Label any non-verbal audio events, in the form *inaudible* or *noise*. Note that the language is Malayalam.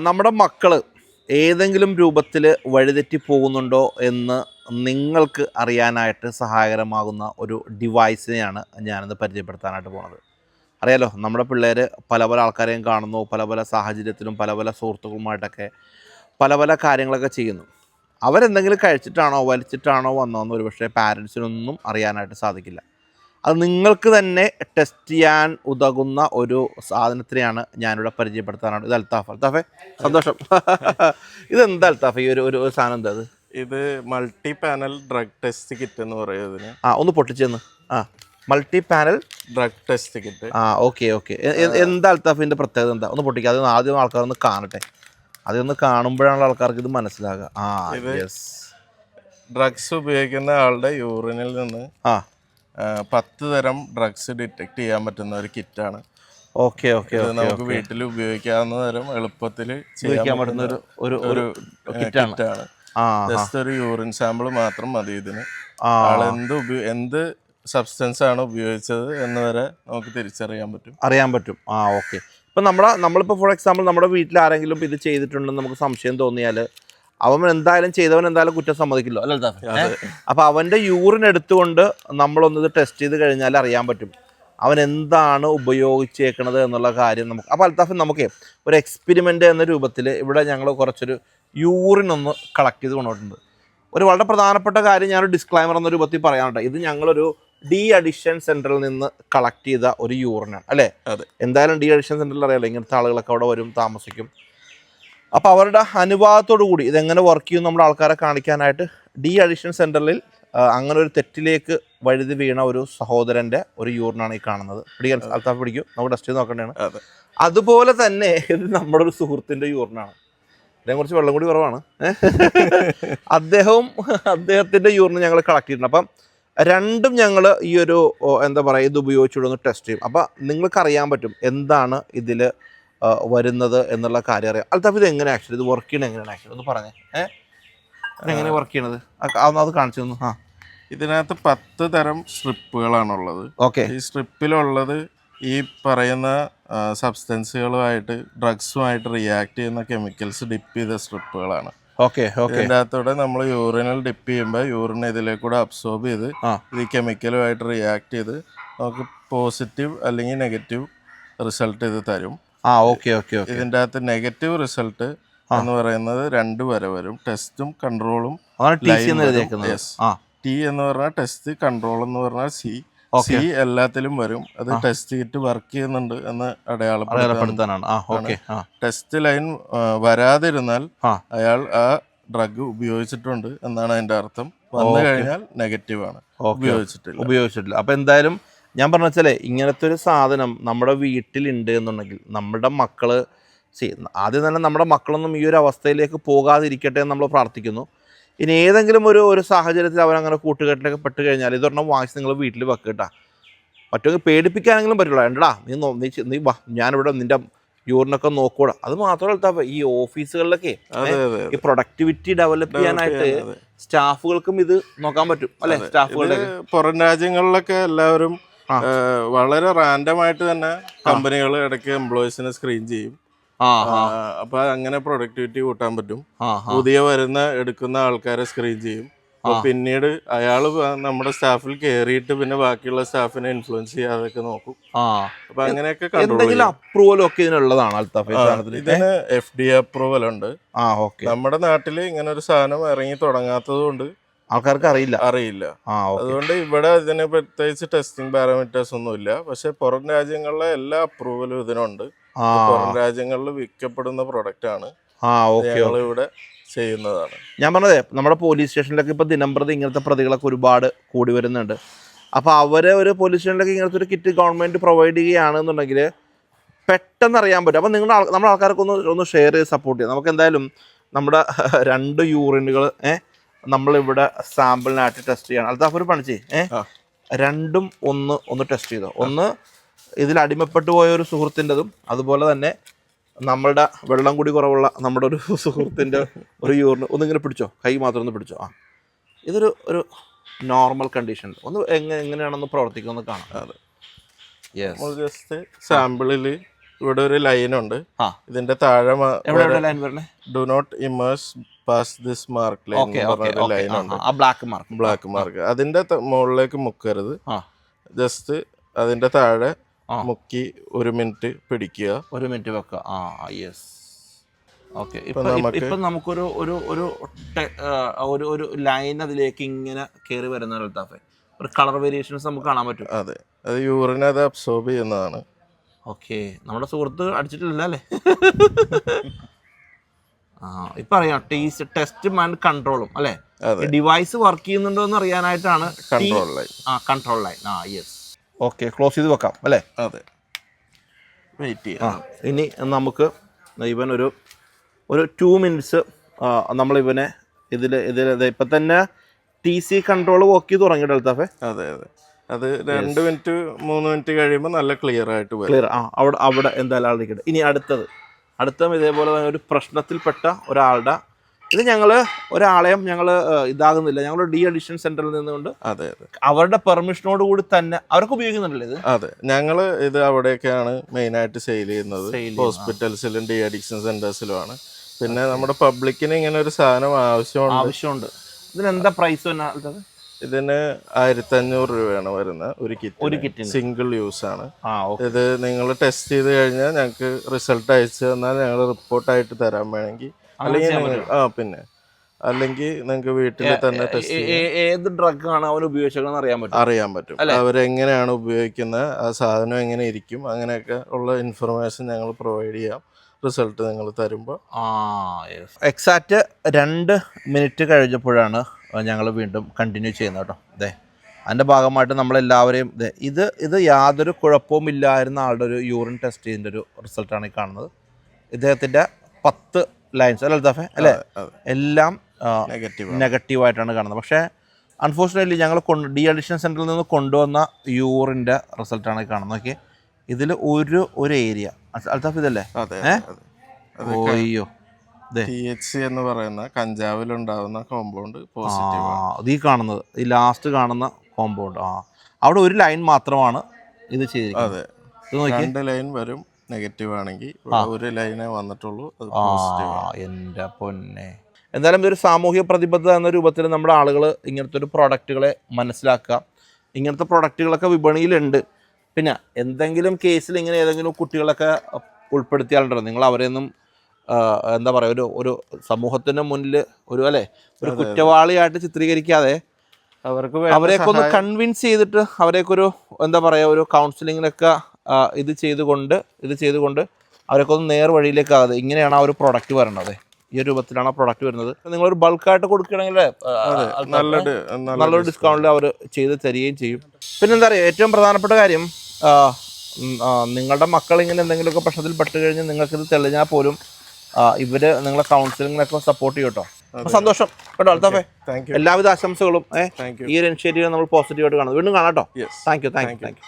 നമ്മുടെ മക്കൾ ഏതെങ്കിലും രൂപത്തിൽ വഴിതെറ്റി പോകുന്നുണ്ടോ എന്ന് നിങ്ങൾക്ക് അറിയാനായിട്ട് സഹായകരമാകുന്ന ഒരു ഡിവൈസിനെയാണ് ഞാനിന്ന് പരിചയപ്പെടുത്താനായിട്ട് പോണത്. അറിയാലോ നമ്മുടെ പിള്ളേർ പല പല ആൾക്കാരെയും കാണുന്നു പല പല സാഹചര്യത്തിലും പല പല സുഹൃത്തുക്കളുമായിട്ടൊക്കെ പല പല കാര്യങ്ങളൊക്കെ ചെയ്യുന്നു. അവരെന്തെങ്കിലും കഴിച്ചിട്ടാണോ വലിച്ചിട്ടാണോ വന്നതെന്ന് ഒരുപക്ഷെ പാരൻസിനൊന്നും അറിയാനായിട്ട് സാധിക്കില്ല. അത് നിങ്ങൾക്ക് തന്നെ ടെസ്റ്റ് ചെയ്യാൻ ഉതകുന്ന ഒരു സാധനത്തിനെയാണ് ഞാനിവിടെ പരിചയപ്പെടുത്താനാണ് ഇത് അൽത്താഫ്. അൽത്താഫെ സന്തോഷം. *laughs* ഇതെന്താ അൽത്താഫ്? ഈ ഒരു ഒരു സാധനം എന്താ അത് ഇത് multi panel drug test kit എന്ന് പറയുന്നതിന് ആ ഒന്ന് പൊട്ടിച്ചെന്ന് ആ multi panel drug test kit ആ ഓക്കെ ഓക്കെ എന്താ അൽത്താഫിന്റെ പ്രത്യേകത എന്താ? ഒന്ന് പൊട്ടിക്കുക അത് ആദ്യം ആൾക്കാർ ഒന്ന് കാണട്ടെ. അതൊന്ന് കാണുമ്പോഴാണ് ആൾക്കാർക്ക് ഇത് മനസ്സിലാകുക. ആ യെസ് ഡ്രഗ്സ് ഉപയോഗിക്കുന്ന ആളുടെ യൂറിനിൽ നിന്ന് ആ, പത്ത് തരം ഡ്രഗ്സ് ഡിറ്റക്ട് ചെയ്യാൻ പറ്റുന്ന ഒരു കിറ്റാണ് ഓക്കെ ഓക്കെ നമുക്ക് വീട്ടിൽ ഉപയോഗിക്കാവുന്ന തരം എളുപ്പത്തിൽ ചെയ്യാൻ പറ്റുന്ന ഒരു ഒരു ഒരു കിറ്റാണ് ജസ്റ്റ് ഒരു യൂറിൻ സാമ്പിൾ മാത്രം മതി ഇതിന്. ആ. ആൾ എന്ത് എന്ത് സബ്സ്റ്റൻസ് ആണ് ഉപയോഗിച്ചത് എന്ന് വരെ നമുക്ക് തിരിച്ചറിയാൻ പറ്റും. അറിയാൻ പറ്റും. ആ ഓക്കെ. ഇപ്പം നമ്മുടെ നമ്മളിപ്പോൾ ഫോർ എക്സാമ്പിൾ നമ്മുടെ വീട്ടിൽ ആരെങ്കിലും ഇത് ചെയ്തിട്ടുണ്ടെന്ന് നമുക്ക് സംശയം തോന്നിയാൽ അവൻ എന്തായാലും ചെയ്തവൻ എന്തായാലും കുറ്റം സമ്മതിക്കില്ലോ. അല്ല അൽത്താഫ്? അവന്റെ യൂറിൻ എടുത്തുകൊണ്ട് നമ്മളൊന്ന് ഇത് ടെസ്റ്റ് ചെയ്ത് കഴിഞ്ഞാൽ അറിയാൻ പറ്റും. അവൻ എന്താണ് ഉപയോഗിച്ചേക്കണത് എന്നുള്ള കാര്യം നമുക്ക്. അപ്പോൾ അൽത്താഫ് നമുക്ക് ഒരു എക്സ്പെരിമെന്റ് എന്ന രൂപത്തിൽ ഇവിടെ ഞങ്ങൾ കുറച്ചൊരു യൂറിൻ ഒന്ന് കളക്ട് ചെയ്ത് കൊണ്ടുപോയിട്ടുണ്ട് ഒരു വളരെ പ്രധാനപ്പെട്ട കാര്യം ഞാനൊരു ഡിസ്ക്ലൈമർ എന്ന രൂപത്തിൽ പറയാനുണ്ട്. ഇത് ഞങ്ങളൊരു ഡി അഡിഷൻ സെന്ററിൽ നിന്ന് കളക്ട് ചെയ്ത ഒരു യൂറിനാണ് അല്ലേ? അതെ. എന്തായാലും ഡി അഡിഷൻ സെന്ററിൽ അറിയാലോ ഇങ്ങനത്തെ ആളുകളൊക്കെ അവിടെ വരും താമസിക്കും. അപ്പോൾ അവരുടെ അനുവാദത്തോടു കൂടി ഇതെങ്ങനെ വർക്ക് ചെയ്യുന്നു നമ്മുടെ ആൾക്കാരെ കാണിക്കാനായിട്ട് ഡി അഡിഷൻ സെന്ററിൽ അങ്ങനെ ഒരു തെറ്റിലേക്ക് വഴുതി വീണ ഒരു സഹോദരന്റെ ഒരു യൂറിനാണ് ഈ കാണുന്നത്. പിടിക്കാൻ അൽത്താഫ് പിടിക്കും. നമുക്ക് ടെസ്റ്റ് ചെയ്ത് നോക്കേണ്ടതാണ്. അതുപോലെ തന്നെ ഇത് നമ്മുടെ ഒരു സുഹൃത്തിന്റെ യൂറിനാണ്. ഇതിനെ കുറച്ച് വെള്ളം കൂടി കുറവാണ്. *laughs* അദ്ദേഹവും അദ്ദേഹത്തിന്റെ യൂറിന് ഞങ്ങൾ കളക്ട് ചെയ്തിട്ടുണ്ട്. അപ്പം രണ്ടും ഞങ്ങൾ ഈ ഒരു എന്താ പറയുക ഇത് ഉപയോഗിച്ചുകൊണ്ട് ഒന്ന് ടെസ്റ്റ് ചെയ്യും. അപ്പം നിങ്ങൾക്ക് അറിയാൻ പറ്റും എന്താണ് ഇതിൽ വരുന്നത് എന്നുള്ള കാര്യം അറിയാം. അൽത്താഫ് ഇത് എങ്ങനെ ആക്ച്വലി ഇത് വർക്ക് ചെയ്യണത് എങ്ങനെയാണ് ആക്ച്വലി ഒന്ന് പറഞ്ഞേ. ഏഹ് എങ്ങനെ വർക്ക് ചെയ്യണത്? അത് കാണിച്ചു തന്നു. ആ. ഇതിനകത്ത് പത്ത് തരം സ്ട്രിപ്പുകളാണുള്ളത്. ഓക്കെ. ഈ സ്ട്രിപ്പിലുള്ളത് ഈ പറയുന്ന സബ്സ്റ്റൻസുകളുമായിട്ട് ഡ്രഗ്സുമായിട്ട് റിയാക്ട് ചെയ്യുന്ന കെമിക്കൽസ് ഡിപ്പ് ചെയ്ത സ്ട്രിപ്പുകളാണ്. Okay okay. ഇതിന്റെ അകത്തൂടെ നമ്മൾ യൂറിനിൽ ഡിപ്പ് ചെയ്യുമ്പോൾ യൂറിൻ ഇതിലേക്കൂടെ അബ്സോർബ് ചെയ്ത് ഈ കെമിക്കലുമായിട്ട് റിയാക്ട് ചെയ്ത് നമുക്ക് പോസിറ്റീവ് അല്ലെങ്കിൽ നെഗറ്റീവ് റിസൾട്ട് ഇത് തരും. ആ ഓക്കെ ഓക്കെ ഇതിന്റെ അകത്ത് നെഗറ്റീവ് റിസൾട്ട് എന്ന് പറയുന്നത് രണ്ട് വരെ വരും. ടെസ്റ്റും കൺട്രോളും ടി എന്ന് പറഞ്ഞാൽ ടെസ്റ്റ് കൺട്രോൾ എന്ന് പറഞ്ഞാൽ സി. സി എല്ലാത്തിലും വരും. അത് ടെസ്റ്റ് കിറ്റ് വർക്ക് ചെയ്യുന്നുണ്ട് എന്ന് അടയാളപ്പെടുത്താനാണ്. Test line വരാതിരുന്നാൽ. അയാൾ ആ ഡ്രഗ് ഉപയോഗിച്ചിട്ടുണ്ട് എന്നാണ് അതിന്റെ അർത്ഥം. വന്നു കഴിഞ്ഞാൽ നെഗറ്റീവ് ആണ് ഉപയോഗിച്ചിട്ടില്ല. ഉപയോഗിച്ചിട്ടില്ല. അപ്പൊ എന്തായാലും ഞാൻ പറഞ്ഞ വെച്ചാലേ ഇങ്ങനത്തെ ഒരു സാധനം നമ്മുടെ വീട്ടിലുണ്ട് എന്നുണ്ടെങ്കിൽ നമ്മുടെ മക്കൾ സി ആദ്യം തന്നെ നമ്മുടെ മക്കളൊന്നും ഈ ഒരു അവസ്ഥയിലേക്ക് പോകാതിരിക്കട്ടെ എന്ന് നമ്മൾ പ്രാർത്ഥിക്കുന്നു. ഇനി ഏതെങ്കിലും ഒരു ഒരു സാഹചര്യത്തിൽ അവരങ്ങനെ കൂട്ടുകെട്ടിലൊക്കെ പെട്ട് കഴിഞ്ഞാൽ ഇതൊരെണ്ണം വാങ്ങിച്ച് നിങ്ങൾ വീട്ടിൽ വെക്കട്ടാ പറ്റുമെങ്കിൽ പേടിപ്പിക്കാനെങ്കിലും പറ്റുള്ളൂ വേണ്ടടാ നീ നോ നീ വാ ഞാനിവിടെ നിന്റെ യൂറിനൊക്കെ നോക്കൂടാ. അത് മാത്രമല്ല ഈ ഓഫീസുകളിലൊക്കെ ഈ പ്രൊഡക്ടിവിറ്റി ഡെവലപ്പ് ചെയ്യാനായിട്ട് സ്റ്റാഫുകൾക്കും ഇത് നോക്കാൻ പറ്റും. അല്ലെ സ്റ്റാഫുകളുടെ പുറം രാജ്യങ്ങളിലൊക്കെ എല്ലാവരും വളരെ റാൻഡം ആയിട്ട് തന്നെ കമ്പനികൾ ഇടയ്ക്ക് എംപ്ലോയീസിനെ സ്ക്രീൻ ചെയ്യും. അപ്പൊ അങ്ങനെ പ്രൊഡക്ടിവിറ്റി കൂട്ടാൻ പറ്റും. പുതിയ വരുന്ന എടുക്കുന്ന ആൾക്കാരെ സ്ക്രീൻ ചെയ്യും. പിന്നീട് അയാൾ നമ്മുടെ സ്റ്റാഫിൽ കയറിയിട്ട് പിന്നെ ബാക്കിയുള്ള സ്റ്റാഫിനെ ഇൻഫ്ലുവൻസ് ചെയ്യാതൊക്കെ നോക്കും. അപ്പൊ അങ്ങനെയൊക്കെ എന്തെങ്കിലും അപ്രൂവൽ ഒക്കെ ഇതിനുള്ളതാണ് അൽത്താഫ് ഇതിന് എഫ് ഡി അപ്രൂവൽ ഉണ്ട്. നമ്മുടെ നാട്ടിൽ ഇങ്ങനെ ഒരു സാധനം ഇറങ്ങി തുടങ്ങാത്തത് കൊണ്ട് ആൾക്കാർക്ക് അറിയില്ല. അറിയില്ല അതുകൊണ്ട് ഇവിടെ ഇതിന് പ്രത്യേകിച്ച് ടെസ്റ്റിംഗ് പാരാമീറ്റേഴ്സ് ഒന്നും ഇല്ല പക്ഷെ പുറം രാജ്യങ്ങളിലെ എല്ലാ അപ്രൂവലും ഇതിനുണ്ട്. പുറം രാജ്യങ്ങളിൽ വിൽക്കപ്പെടുന്ന പ്രൊഡക്റ്റ് ആണ്. ഞങ്ങൾ ഇവിടെ ചെയ്യുന്നതാണ്. ഞാൻ പറഞ്ഞതേ നമ്മുടെ പോലീസ് സ്റ്റേഷനിലൊക്കെ ഇപ്പൊ ദിനം പ്രതി ഇങ്ങനത്തെ പ്രതികളൊക്കെ ഒരുപാട് കൂടി വരുന്നുണ്ട്. അപ്പോൾ അവരെ ഒരു പോലീസ് സ്റ്റേഷനിലൊക്കെ ഇങ്ങനത്തെ ഒരു കിറ്റ് ഗവൺമെന്റ് പ്രൊവൈഡ് ചെയ്യുകയാണെന്നുണ്ടെങ്കിൽ പെട്ടെന്ന് അറിയാൻ പറ്റും. അപ്പോൾ നിങ്ങളുടെ നമ്മുടെ ആൾക്കാർക്ക് ഒന്ന് ഒന്ന് ഷെയർ ചെയ്ത് സപ്പോർട്ട് ചെയ്യാം. നമുക്ക് എന്തായാലും നമ്മുടെ *laughs* രണ്ട് യൂറിനുകൾ ഏഹ് നമ്മളിവിടെ സാമ്പിളിനായിട്ട് ടെസ്റ്റ് ചെയ്യണം. അൽത്താഫ് ഒരു പണിച്ചേ ഏഹ് ആ. രണ്ടും ഒന്ന് ഒന്ന് ടെസ്റ്റ് ചെയ്തോ. ഒന്ന് ഇതിൽ അടിമപ്പെട്ടു പോയ ഒരു സുഹൃത്തിന്റെതും അതുപോലെ തന്നെ നമ്മളുടെ വെള്ളം കൂടി കുറവുള്ള നമ്മുടെ ഒരു *laughs* സുഹൃത്തിന്റെ ഒരു യൂറിന് ഒന്നിങ്ങനെ പിടിച്ചോ? കൈ മാത്രം ഒന്ന് പിടിച്ചോ? ആ. ഇതൊരു ഒരു നോർമൽ കണ്ടീഷൻ ഒന്ന് എങ്ങനെ എങ്ങനെയാണെന്ന് പ്രവർത്തിക്കുന്നത് കാണാം. അതെ. ജസ്റ്റ് സാമ്പിളിൽ ഇവിടെ ഒരു ലൈൻ ഉണ്ട്. ഇതിന്റെ താഴെ do not immerse past this mark line ഉണ്ട്. ബ്ലാക്ക് മാർക്ക് ബ്ലാക്ക് മാർക്ക് അതിന്റെ മുകളിലേക്ക് മുക്കരുത്. ജസ്റ്റ് അതിന്റെ താഴെ മുക്കി ഒരു മിനിറ്റ് പിടിക്കുക. ഒരു മിനിറ്റ് വെക്കുക. ആ യെസ് ഓക്കെ ഇപ്പൊ നമുക്കൊരു ഒരു ഒരു ഒരു ഒരു ലൈൻ അതിലേക്ക് ഇങ്ങനെ കയറി വരുന്ന ഒരു കളർ വേരിയേഷൻസ് നമുക്ക് കാണാൻ പറ്റും. അതെ. അത് യൂറിനെ അത് അബ്സോർബ് ചെയ്യുന്നതാണ്. ഓക്കെ. നമ്മുടെ സുഹൃത്ത് അടിച്ചിട്ടില്ല അല്ലേ? ആ ഇപ്പൊ അറിയാം. ടേസ്റ്റ് ടെസ്റ്റും ആൻഡ് കൺട്രോളും അല്ലേ? ഡിവൈസ് വർക്ക് ചെയ്യുന്നുണ്ടോ എന്ന് അറിയാനായിട്ടാണ് കൺട്രോൾ ലൈൻ ആ കൺട്രോൾ ലൈൻ ആ യെസ് ഓക്കെ ക്ലോസ് ചെയ്ത് വെക്കാം അല്ലേ? അതെ. വെയിറ്റ് ആ ചെയ്യാം. ഇനി നമുക്ക് ഇവൻ ഒരു ഒരു ടു മിനിറ്റ്സ് നമ്മൾ ഇവനെ ഇതിൽ ഇതിൽ ഇപ്പം തന്നെ ടി സി കൺട്രോൾ വർക്ക് ചെയ്ത് തുടങ്ങിയിട്ട് അൽത്താഫെ. അതെ അതെ. അത് രണ്ട് മിനിറ്റ് മൂന്ന് മിനിറ്റ് കഴിയുമ്പോൾ നല്ല ക്ലിയർ ആയിട്ട് വരും. ക്ലിയർ ആ അവിടെ അവിടെ എന്തായാലും ആളിരിക്കട്ടെ ഇനി അടുത്തത്. അടുത്തതും ഇതേപോലെ തന്നെ ഒരു പ്രശ്നത്തിൽപ്പെട്ട ഒരാളുടെ ഇത് ഞങ്ങൾ ഒരാളെയും ഞങ്ങൾ ഇതാകുന്നില്ല. ഞങ്ങൾ ഡി അഡിഷൻ സെന്ററിൽ നിന്നുകൊണ്ട് അതെ അതെ. അവരുടെ പെർമിഷനോട് കൂടി തന്നെ അവർക്ക് ഉപയോഗിക്കുന്നുണ്ടല്ലോ ഇത്? അതെ. ഞങ്ങൾ ഇത് അവിടെയൊക്കെയാണ് മെയിൻ ആയിട്ട് സെയിൽ ചെയ്യുന്നത്. ഹോസ്പിറ്റൽസിലും ഡി അഡിക്ഷൻ സെന്റേഴ്സിലുമാണ്. പിന്നെ നമ്മുടെ പബ്ലിക്കിന് ഇങ്ങനെ ഒരു സാധനം ആവശ്യമുണ്ട്. ആവശ്യമുണ്ട്. ഇതിന് എന്താ പ്രൈസ് തന്നെ? ഇതിന് ആയിരത്തി അഞ്ഞൂറ് രൂപയാണ് വരുന്നത് ഒരു ഒരു കിറ്റ് സിംഗിൾ യൂസ് ആണ്. ഇത് നിങ്ങൾ ടെസ്റ്റ് ചെയ്ത് കഴിഞ്ഞാൽ ഞങ്ങൾക്ക് റിസൾട്ട് അയച്ചു തന്നാൽ ഞങ്ങൾ റിപ്പോർട്ടായിട്ട് തരാൻ വേണമെങ്കിൽ അല്ലെങ്കിൽ ആ പിന്നെ. അല്ലെങ്കിൽ നിങ്ങൾക്ക് വീട്ടിൽ തന്നെ ടെസ്റ്റ് ഏത് ഡ്രഗ് ആണ് അവൻ ഉപയോഗിച്ചതെന്ന് അറിയാൻ പറ്റും അറിയാൻ പറ്റും? അവരെങ്ങനെയാണ് ഉപയോഗിക്കുന്നത് ആ സാധനം എങ്ങനെ ഇരിക്കും അങ്ങനെയൊക്കെ ഉള്ള ഇൻഫർമേഷൻ ഞങ്ങൾ പ്രൊവൈഡ് ചെയ്യാം. റിസൾട്ട് നിങ്ങൾ തരുമ്പോൾ ആ എക്സാക്റ്റ് രണ്ട് മിനിറ്റ് കഴിഞ്ഞപ്പോഴാണ് ഞങ്ങൾ വീണ്ടും കണ്ടിന്യൂ ചെയ്യുന്നത് കേട്ടോ. അതെ അതിന്റെ ഭാഗമായിട്ട് നമ്മളെല്ലാവരെയും ഇത് ഇത് യാതൊരു കുഴപ്പവും ഇല്ലായിരുന്ന ആളുടെ ഒരു യൂറിൻ ടെസ്റ്റ് ചെയ്തിന്റെ ഒരു റിസൾട്ടാണ് ഈ കാണുന്നത്. ഇദ്ദേഹത്തിന്റെ പത്ത് ലൈൻസ് അല്ല അൽത്താഫെ അല്ലേ? എല്ലാം നെഗറ്റീവ് നെഗറ്റീവായിട്ടാണ് കാണുന്നത്. പക്ഷേ അൺഫോർച്ചുനേറ്റ്ലി ഞങ്ങൾ കൊണ്ട് ഡി അഡിഷൻ സെന്ററിൽ നിന്ന് കൊണ്ടുവന്ന യൂറിന്റെ റിസൾട്ടാണ് കാണുന്നത്. ഓക്കെ ഇതിൽ ഒരു ഒരു ഏരിയ അൽത്താഫ് ഇതല്ലേ? അതെ ഏ? അതെ ഓയ്യോ. ടി എച്ച് സി എന്ന് പറയുന്ന കഞ്ചാവിലുണ്ടാവുന്ന കോമ്പൗണ്ട് പോസിറ്റീവ് ഈ കാണുന്നത് ഈ ലാസ്റ്റ് കാണുന്ന കോമ്പൗണ്ട് ആ അവിടെ ഒരു ലൈൻ മാത്രമാണ് ഇത് അതെ. രണ്ട് ലൈൻ വരും നെഗറ്റീവ് ആണെങ്കിൽ ഒരു ലൈനേ വന്നിട്ടുള്ളൂ എന്റെ പൊന്നെ. എന്തായാലും ഇതൊരു സാമൂഹ്യ പ്രതിബദ്ധത എന്ന രൂപത്തിൽ നമ്മുടെ ആളുകൾ ഇങ്ങനത്തെ ഒരു പ്രോഡക്റ്റുകളെ മനസ്സിലാക്കുക. ഇങ്ങനത്തെ പ്രോഡക്റ്റുകളൊക്കെ വിപണിയിലുണ്ട്. പിന്നെ എന്തെങ്കിലും കേസിൽ ഇങ്ങനെ ഏതെങ്കിലും കുട്ടികളൊക്കെ ഉൾപ്പെടുത്തിയാലുണ്ടോ നിങ്ങൾ അവരെയൊന്നും എന്താ പറയുക ഒരു ഒരു സമൂഹത്തിന് മുന്നിൽ ഒരു അല്ലേ ഒരു കുറ്റവാളിയായിട്ട് ചിത്രീകരിക്കാതെ അവർക്ക് അവരെയൊക്കെ ഒന്ന് കൺവിൻസ് ചെയ്തിട്ട് അവരെയൊക്കെ ഒരു എന്താ പറയുക ഒരു കൗൺസിലിങ്ങിലൊക്കെ ഇത് ചെയ്തുകൊണ്ട് ഇത് ചെയ്തുകൊണ്ട് അവരൊക്കെ ഒന്ന് നേർ ആകാതെ ഇങ്ങനെയാണ് ആ ഒരു പ്രൊഡക്റ്റ് വരുന്നത്. ഈ ഒരു രൂപത്തിലാണ് ആ പ്രൊഡക്റ്റ് വരുന്നത്. നിങ്ങളൊരു ബൾക്കായിട്ട് കൊടുക്കുകയാണെങ്കിൽ നല്ലൊരു ഡിസ്കൗണ്ടിൽ അവർ ചെയ്ത് തരികയും ചെയ്യും. പിന്നെന്താ പറയുക ഏറ്റവും പ്രധാനപ്പെട്ട കാര്യം നിങ്ങളുടെ മക്കൾ ഇങ്ങനെ എന്തെങ്കിലുമൊക്കെ പ്രശ്നത്തിൽ പെട്ട് കഴിഞ്ഞ് നിങ്ങൾക്കിത് തെളിഞ്ഞാൽ പോലും ഇവർ നിങ്ങളെ കൗൺസിലിങ്ങിനൊക്കെ സപ്പോർട്ട് ചെയ്യും കേട്ടോ സന്തോഷം. കേട്ടോ അൽത്താഫേ. എല്ലാവിധ ആശംസകളും ഈ ഒരു ഇനിഷ്യേറ്റീവ് നമ്മൾ പോസിറ്റീവായിട്ട് കാണുന്നത് വീണ്ടും കാണാം കേട്ടോ thank you thank you thank you